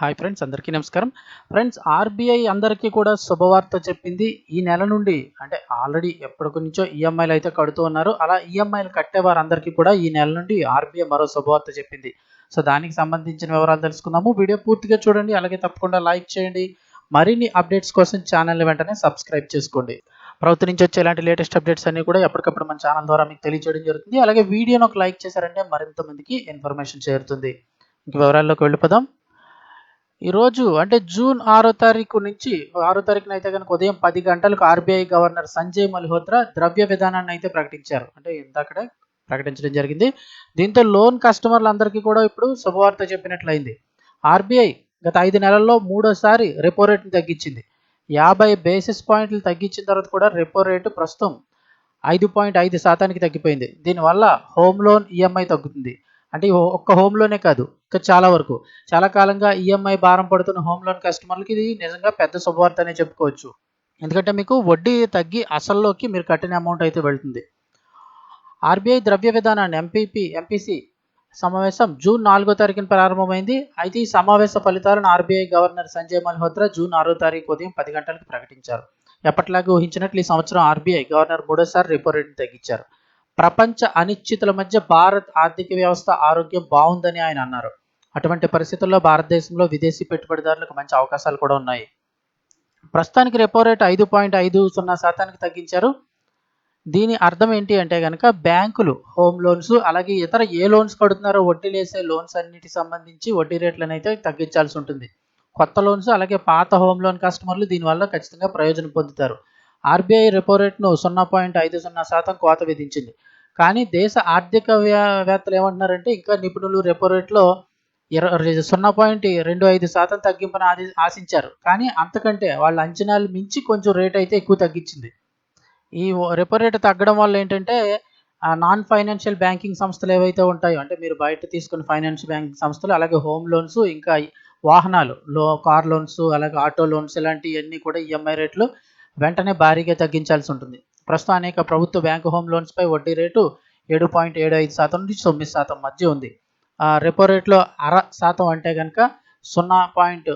Hi friends అందరికీ నమస్కారం. Friends RBI అందరికీ కూడా శుభవార్త చెప్పింది ఈ నెల నుండి. అంటే ఆల్రెడీ ఎప్పటి నుంచో ఈఎంఐలు అయితే కడుతూ ఉన్నారు. అలా ఈఎంఐలు కట్టే వారందరికీ కూడా ఈ నెల నుండి ఆర్బీఐ మరో శుభవార్త చెప్పింది. సో దానికి సంబంధించిన వివరాలు తెలుసుకుందాము. వీడియో పూర్తిగా చూడండి. అలాగే తప్పకుండా లైక్ చేయండి. మరిన్ని అప్డేట్స్ కోసం ఛానల్ని వెంటనే సబ్స్క్రైబ్ చేసుకోండి. ప్రభుత్వం నుంచి వచ్చే ఇలాంటి లేటెస్ట్ అప్డేట్స్ అన్ని కూడా ఎప్పటికప్పుడు మన ఛానల్ ద్వారా మీకు తెలియజేయడం జరుగుతుంది. అలాగే వీడియోని ఒక లైక్ చేశారంటే మరింత మందికి ఇన్ఫర్మేషన్ చేరుతుంది. ఇంక వివరాల్లోకి వెళ్ళిపోదాం. ఈరోజు అంటే జూన్ ఆరో తారీఖు నుంచి ఆరో తారీఖున అయితే కనుక ఉదయం పది గంటలకు ఆర్బీఐ గవర్నర్ సంజయ్ మల్హోత్రా ద్రవ్య విధానాన్ని అయితే ప్రకటించారు. అంటే ఇందాకడే ప్రకటించడం జరిగింది. దీంతో లోన్ కస్టమర్లందరికీ కూడా ఇప్పుడు శుభవార్త చెప్పినట్లయింది. ఆర్బీఐ గత ఐదు నెలల్లో మూడోసారి రెపో రేటును తగ్గించింది. యాభై బేసిస్ పాయింట్లు తగ్గించిన తర్వాత కూడా రెపో రేటు ప్రస్తుతం ఐదు పాయింట్ ఐదు శాతానికి తగ్గిపోయింది. దీనివల్ల హోమ్ లోన్ ఈఎంఐ తగ్గుతుంది. అంటే ఒక్క హోమ్లోనే కాదు ఇంకా చాలా వరకు. చాలా కాలంగా ఈఎంఐ భారం పడుతున్న హోమ్ లోన్ కస్టమర్లకి ఇది నిజంగా పెద్ద శుభవార్త అనే చెప్పుకోవచ్చు. ఎందుకంటే మీకు వడ్డీ తగ్గి అసల్లోకి మీరు కట్టిన అమౌంట్ అయితే వెళ్తుంది. ఆర్బీఐ ద్రవ్య విధానాన్ని ఎంపీపీ ఎంపీసీ సమావేశం జూన్ నాలుగో తారీఖున ప్రారంభమైంది. అయితే ఈ సమావేశ ఫలితాలను RBI governor Sanjay Malhotra June ఆరో తారీఖు ఉదయం పది గంటలకు ప్రకటించారు. ఎప్పటిలాగా ఊహించినట్లు ఈ సంవత్సరం ఆర్బీఐ గవర్నర్ మూడోసారి రెపో రేటును తగ్గించారు. ప్రపంచ అనిశ్చితుల మధ్య భారత్ ఆర్థిక వ్యవస్థ ఆరోగ్యం బాగుందని ఆయన అన్నారు. అటువంటి పరిస్థితుల్లో భారతదేశంలో విదేశీ పెట్టుబడిదారులకు మంచి అవకాశాలు కూడా ఉన్నాయి. ప్రస్తుతానికి రెపో రేట్ ఐదు పాయింట్ ఐదు సున్నా శాతానికి తగ్గించారు. దీని అర్థం ఏంటి అంటే కనుక బ్యాంకులు హోమ్ లోన్స్ అలాగే ఇతర ఏ లోన్స్ కడుతున్నారో వడ్డీలు వేసే లోన్స్ అన్నిటి సంబంధించి వడ్డీ రేట్లను అయితే తగ్గించాల్సి ఉంటుంది. కొత్త లోన్స్ అలాగే పాత హోమ్ లోన్ కస్టమర్లు దీనివల్ల ఖచ్చితంగా ప్రయోజనం పొందుతారు. ఆర్బీఐ రెపో రేట్ను సున్నా పాయింట్ ఐదు సున్నా శాతం కోత విధించింది. కానీ దేశ ఆర్థిక వేత్తలు ఏమంటున్నారంటే ఇంకా నిపుణులు రెపో రేట్లో ఇరవై సున్నా పాయింట్ రెండు ఐదు శాతం తగ్గింపును ఆది ఆశించారు. కానీ అంతకంటే వాళ్ళ అంచనాలు మించి కొంచెం రేట్ అయితే ఎక్కువ తగ్గించింది. ఈ రెపో రేట్ తగ్గడం వల్ల ఏంటంటే నాన్ ఫైనాన్షియల్ బ్యాంకింగ్ సంస్థలు ఏవైతే ఉంటాయో అంటే మీరు బయట తీసుకున్న ఫైనాన్షియల్ బ్యాంకింగ్ సంస్థలు అలాగే హోమ్ లోన్స్ ఇంకా వాహనాలు లో కార్ లోన్స్ అలాగే ఆటో లోన్స్ ఇలాంటివన్నీ కూడా ఈఎంఐ రేట్లు వెంటనే భారీగా తగ్గించాల్సి ఉంటుంది. ప్రస్తుతం అనేక ప్రభుత్వ బ్యాంకు హోమ్ లోన్స్పై వడ్డీ రేటు ఏడు పాయింట్ ఏడు ఐదు శాతం నుంచి తొమ్మిది శాతం మధ్య ఉంది. రెపో రేట్లో అర శాతం అంటే కనుక సున్నా పాయింట్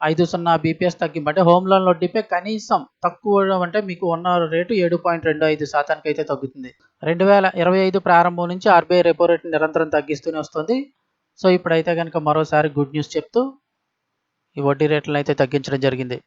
ఐదు సున్నా బీపీఎస్ తగ్గింపు. అంటే హోమ్ లోన్ వడ్డీపై కనీసం తక్కువ అంటే మీకు ఉన్న రేటు ఏడు పాయింట్ రెండు ఐదు శాతానికి అయితే తగ్గుతుంది. రెండు వేల ఇరవై ఐదు ప్రారంభం నుంచి ఆర్బీఐ రెపో రేట్ నిరంతరం తగ్గిస్తూనే వస్తుంది. సో ఇప్పుడైతే కనుక మరోసారి గుడ్ న్యూస్ చెప్తూ ఈ వడ్డీ రేట్లను అయితే తగ్గించడం జరిగింది.